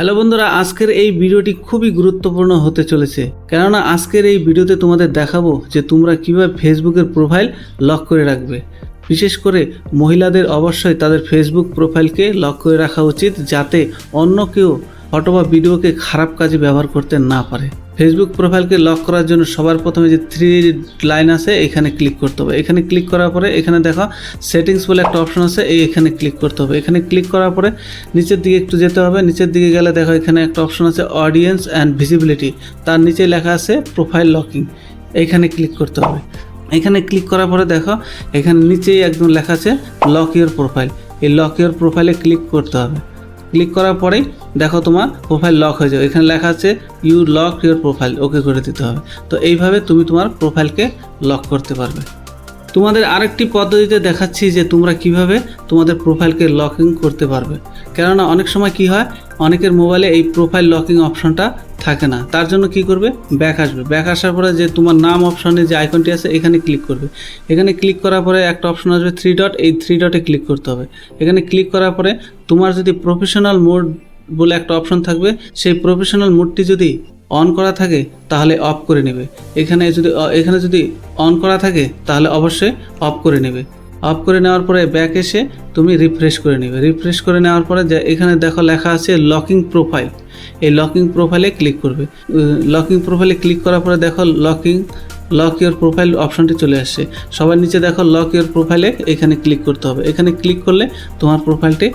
Hello বন্ধুরা, আজকের এই ভিডিওটি খুবই গুরুত্বপূর্ণ হতে চলেছে। কেননা আজকের এই ভিডিওতে তোমাদের দেখাবো যে তোমরা কীভাবে ফেসবুকের প্রোফাইল লক করে রাখবে। বিশেষ করে মহিলাদের অবশ্যই তাদের ফেসবুক প্রোফাইলকে লক করে রাখা উচিত যাতে অন্য কেউ ফটো বা ভিডিওকে খারাপ কাজে ব্যবহার করতে না পারে। ফেসবুক প্রোফাইলকে লক করার জন্য সবার প্রথমে যে থ্রি লাইন আছে, এখানে ক্লিক করতে হবে। এখানে ক্লিক করার পরে এখানে দেখো সেটিংস বলে একটা অপশন আছে, এই এখানে ক্লিক করতে হবে। এখানে ক্লিক করার পরে নিচের দিকে একটু যেতে হবে। নিচের দিকে গেলে দেখো, এখানে একটা অপশন আছে অডিয়েন্স অ্যান্ড ভিজিবিলিটি তার নিচে লেখা আছে প্রোফাইল লকিং এইখানে ক্লিক করতে হবে। এখানে ক্লিক করার পরে দেখো, এখানে নিচেই একদম লেখা আছে লক ইউর প্রোফাইল এই লক ইউর প্রোফাইলে ক্লিক করতে হবে। ক্লিক করার পরেই দেখো তোমার প্রোফাইল লক হয়ে যাবে। এখানে লেখা আছে you lock your profile okay করে দিতে হবে। তো এইভাবে তুমি তোমার প্রোফাইলকে লক করতে পারবে। তোমাদের আরেকটি পদ্ধতিতে দেখাচ্ছি যে তোমরা কীভাবে তোমাদের প্রোফাইলকে লকিং করতে পারবে। কেননা অনেক সময় কি হয়, অনেকের মোবাইলে এই প্রোফাইল লকিং অপশনটা থাকে না। তার জন্য কি করবে? ব্যাক আসবে। ব্যাক আসার পরে যে তোমার নাম অপশনে যে আইকনটি আছে, এখানে ক্লিক করবে। এখানে ক্লিক করার পরে একটা অপশন আসবে থ্রি ডট এই থ্রি ডটে ক্লিক করতে হবে। এখানে ক্লিক করার পরে তোমার যদি প্রফেশনাল মোড বলে একটা অপশন থাকবে, সেই প্রফেশনাল মোডটি যদি অন করা থাকে, তাহলে অফ করে নেবে। এখানে যদি এখানে যদি অন করা থাকে, তাহলে অবশ্যই অফ করে নেবে। অফ করে নেওয়ার পরে ব্যাক এসে তুমি রিফ্রেশ করে নেবে। রিফ্রেশ করে নেওয়ার পরে যে এখানে দেখো লেখা আছে লকিং প্রোফাইল এই লকিং প্রোফাইলে ক্লিক করবে। লকিং প্রোফাইলে ক্লিক করার পরে দেখো লকিং লক ইউর প্রোফাইল অপশনটি চলে আসছে। সবার নিচে দেখো লক ইউর প্রোফাইলে এখানে ক্লিক করতে হবে। এখানে ক্লিক করলে তোমার প্রোফাইলটি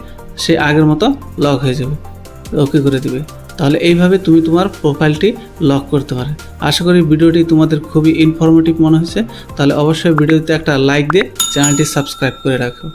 সে আগের মতো লক হয়ে যাবে। ওকে করে দিবে। তাহলে এইভাবে তুমি তোমার প্রোফাইলটি লক করতে পারে। আশা করি ভিডিওটি তোমাদের খুবই ইনফরমেটিভ মনে হয়েছে। তাহলে অবশ্যই ভিডিওতে একটা লাইক দিয়ে চ্যানেলটি সাবস্ক্রাইব করে রাখো।